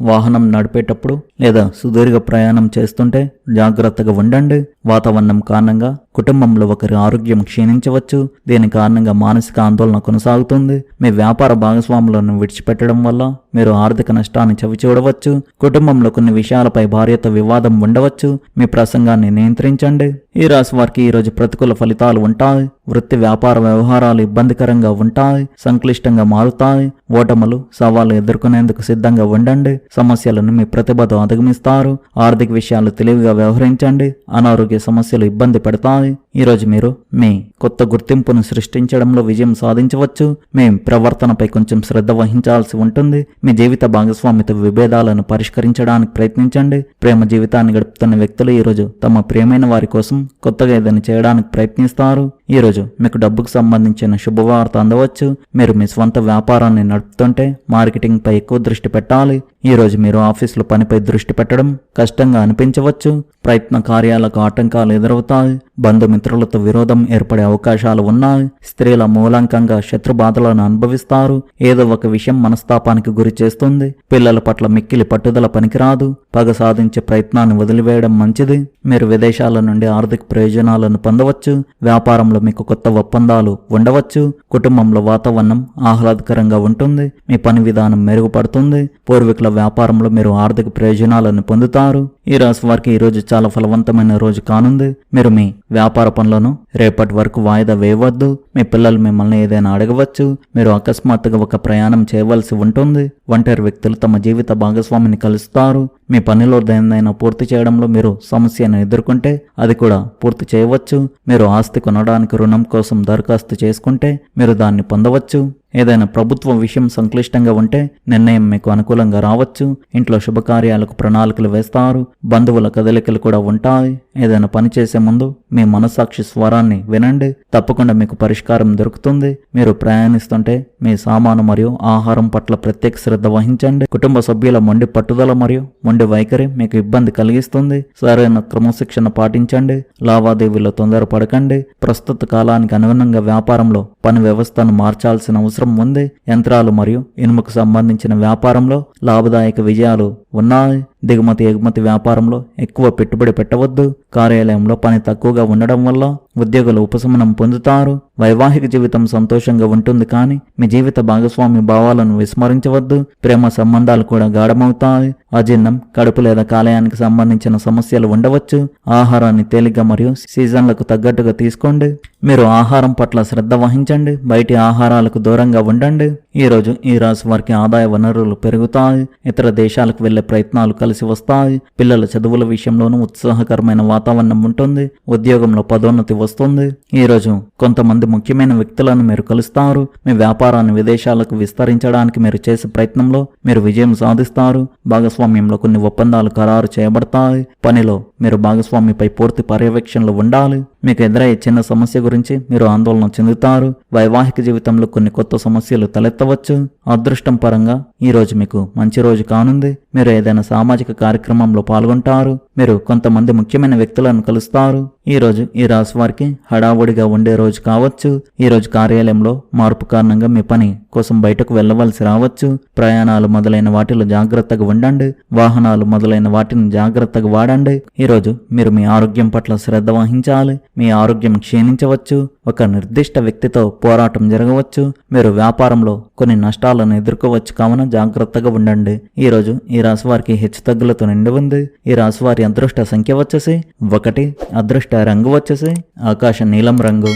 వాహనం నడిపేటప్పుడు లేదా సుదీర్ఘ ప్రయాణం చేస్తుంటే జాగ్రత్తగా ఉండండి. వాతావరణం కారణంగా కుటుంబంలో ఒకరి ఆరోగ్యం క్షీణించవచ్చు. దీని కారణంగా మానసిక ఆందోళన కొనసాగుతుంది. మీ వ్యాపార భాగస్వాములను విడిచిపెట్టడం వల్ల మీరు ఆర్థిక నష్టాన్ని చవిచూడవచ్చు. కుటుంబంలో కొన్ని విషయాలపై భార్యతో వివాదం ఉండవచ్చు. మీ ప్రసంగాన్ని నియంత్రించండి. ఈ రాశి వారికి ఈరోజు ప్రతికూల ఫలితాలు ఉంటాయి. వృత్తి వ్యాపార వ్యవహారాలు ఇబ్బందికరంగా ఉంటాయి. సంక్లిష్టంగా మారుతాయి. ఓటములు సవాళ్ళు ఎదుర్కొనేందుకు సిద్ధంగా ఉండండి. సమస్యలను మీ ప్రతిభతో అధిగమిస్తారు. ఆర్థిక విషయాలు తెలివిగా వ్యవహరించండి. అనారోగ్య సమస్యలు ఇబ్బంది పెడతాయి. ఈరోజు మీరు మీ కొత్త గుర్తింపును సృష్టించడంలో విజయం సాధించవచ్చు. మీ ప్రవర్తనపై కొంచెం శ్రద్ధ వహించాల్సి ఉంటుంది. మీ జీవిత భాగస్వామితో విభేదాలను పరిష్కరించడానికి ప్రయత్నించండి. ప్రేమ జీవితాన్ని గడుపుతున్న వ్యక్తులు ఈరోజు తమ ప్రియమైన వారి కోసం కొత్తగా ఏదైనా చేయడానికి ప్రయత్నిస్తారు. ఈరోజు మీకు డబ్బుకు సంబంధించిన శుభవార్త అందవచ్చు. మీరు మీ స్వంత వ్యాపారాన్ని నడుపుతుంటే మార్కెటింగ్ పై ఎక్కువ దృష్టి పెట్టాలి. ఈ రోజు మీరు ఆఫీసులో పనిపై దృష్టి పెట్టడం కష్టంగా అనిపించవచ్చు. ప్రయత్న కార్యాలకు ఆటంకాలు ఎదురవుతాయి. బంధుమిత్రులతో విరోధం ఏర్పడే అవకాశాలు ఉన్నాయి స్త్రీల మూలంకంగా శత్రుబాధలను అనుభవిస్తారు. ఏదో ఒక విషయం మనస్తాపానికి గురి చేస్తుంది. పిల్లల పట్ల మిక్కిలి పట్టుదల పనికిరాదు. పగ సాధించే ప్రయత్నాన్ని వదిలివేయడం మంచిది. మీరు విదేశాల నుండి ఆర్థిక ప్రయోజనాలను పొందవచ్చు. వ్యాపారంలో మీకు కొత్త ఒప్పందాలు ఉండవచ్చు. కుటుంబంలో వాతావరణం ఆహ్లాదకరంగా ఉంటుంది. మీ పని విధానం మెరుగుపడుతుంది. పూర్వీకుల వ్యాపారంలో మీరు ఆర్థిక ప్రయోజనాలను పొందుతారు. ఈ రాశి వారికి ఈ రోజు చాలా ఫలవంతమైన రోజు కానుంది. మీరు మీ వ్యాపార పనులను రేపటి వరకు వాయిదా వేయవద్దు. మీ పిల్లలు మిమ్మల్ని ఏదైనా అడగవచ్చు. మీరు అకస్మాత్తుగా ఒక ప్రయాణం చేయవలసి ఉంటుంది. ఒంటరి వ్యక్తులు తమ జీవిత భాగస్వామిని కలుస్తారు. మీ పనిలో దేన్నైనా పూర్తి చేయడంలో మీరు సమస్యను ఎదుర్కొంటే అది కూడా పూర్తి చేయవచ్చు. మీరు ఆస్తి కొనడానికి రుణం కోసం దరఖాస్తు చేసుకుంటే మీరు దాన్ని పొందవచ్చు. ఏదైనా ప్రభుత్వ విషయం సంక్లిష్టంగా ఉంటే నిర్ణయం మీకు అనుకూలంగా రావచ్చు. ఇంట్లో శుభకార్యాలకు ప్రణాళికలు వేస్తారు. బంధువుల కదలికలు కూడా ఉంటాయి. ఏదైనా పని చేసే ముందు మీ మనస్సాక్షి స్వరాన్ని వినండి. తప్పకుండా మీకు పరిష్కారం దొరుకుతుంది. మీరు ప్రయాణిస్తుంటే మీ సామాను మరియు ఆహారం పట్ల ప్రత్యేక శ్రద్ధ వహించండి. కుటుంబ సభ్యుల మొండి పట్టుదల మరియు మొండి వైఖరి మీకు ఇబ్బంది కలిగిస్తుంది. సరైన క్రమశిక్షణ పాటించండి. లావాదేవీలో తొందరపడకండి ప్రస్తుత కాలానికి అనుగుణంగా వ్యాపారంలో పని వ్యవస్థను మార్చాల్సిన అవసరం ఉంది. యంత్రాలు మరియు ఇనుముకు సంబంధించిన వ్యాపారంలో లాభదాయక విజయాలు ఉన్నాయి. దిగుమతి ఎగుమతి వ్యాపారంలో ఎక్కువ పెట్టుబడి పెట్టవద్దు. కార్యాలయంలో పని తక్కువగా ఉండడం వల్ల ఉద్యోగులు ఉపశమనం పొందుతారు. వైవాహిక జీవితం సంతోషంగా ఉంటుంది కానీ మీ జీవిత భాగస్వామి భావాలను విస్మరించవద్దు. ప్రేమ సంబంధాలు కూడా గాఢమవుతాయి. అజీర్ణం కడుపు లేదా కాలేయానికి సంబంధించిన సమస్యలు ఉండవచ్చు. ఆహారాన్ని తేలిగ్గా మరియు సీజన్లకు తగ్గట్టుగా తీసుకోండి. మీరు ఆహారం పట్ల శ్రద్ధ వహించండి. బయటి ఆహారాలకు దూరంగా ఉండండి. ఈ రోజు ఈ రాశి వారికి ఆదాయ వనరులు పెరుగుతాయి. ఇతర దేశాలకు వెళ్ళే ప్రయత్నాలు కలిసి వస్తాయి. పిల్లల చదువుల విషయంలోనూ ఉత్సాహకరమైన వాతావరణం ఉంటుంది. ఉద్యోగంలో పదోన్నతి వస్తుంది. ఈ రోజు కొంతమంది ముఖ్యమైన వ్యక్తులను మీరు కలుస్తారు. మీ వ్యాపారాన్ని విదేశాలకు విస్తరించడానికి మీరు చేసే ప్రయత్నంలో మీరు విజయం సాధిస్తారు. భాగస్వామ్యంలో కొన్ని ఒప్పందాలు ఖరారు చేయబడతాయి. పనిలో మీరు భాగస్వామిపై పూర్తి పర్యవేక్షణలో ఉండాలి. మీకు ఎదురయ్యే చిన్న సమస్య గురించి మీరు ఆందోళన చెందుతారు. వైవాహిక జీవితంలో కొన్ని కొత్త సమస్యలు తలెత్తవచ్చు. అదృష్టం పరంగా ఈ రోజు మీకు మంచి రోజు కానుంది. మీరు ఏదైనా సామాజిక కార్యక్రమంలో పాల్గొంటారు. మీరు కొంతమంది ముఖ్యమైన వ్యక్తులను కలుస్తారు. ఈ రోజు ఈ రాశి వారికి హడావుడిగా ఉండే రోజు కావచ్చు. ఈరోజు కార్యాలయంలో మార్పు కారణంగా మీ పని కోసం బయటకు వెళ్ళవలసి రావచ్చు. ప్రయాణాలు మొదలైన వాటిలో జాగ్రత్తగా ఉండండి. వాహనాలు మొదలైన వాటిని జాగ్రత్తగా వాడండి. ఈరోజు మీరు మీ ఆరోగ్యం పట్ల శ్రద్ధ వహించాలి. మీ ఆరోగ్యం క్షీణించవచ్చు. ఒక నిర్దిష్ట వ్యక్తితో పోరాటం జరగవచ్చు. మీరు వ్యాపారంలో కొన్ని నష్టాలను ఎదుర్కోవచ్చు. కావున జాగ్రత్తగా ఉండండి. ఈ రోజు ఈ రాశి వారికి హెచ్చుతగ్గులతో నిండి ఉంది. ఈ రాశి వారి అదృష్ట సంఖ్య వచ్చేసి ఒకటి అదృష్ట రంగు వచ్చేసి ఆకాశ నీలం రంగు.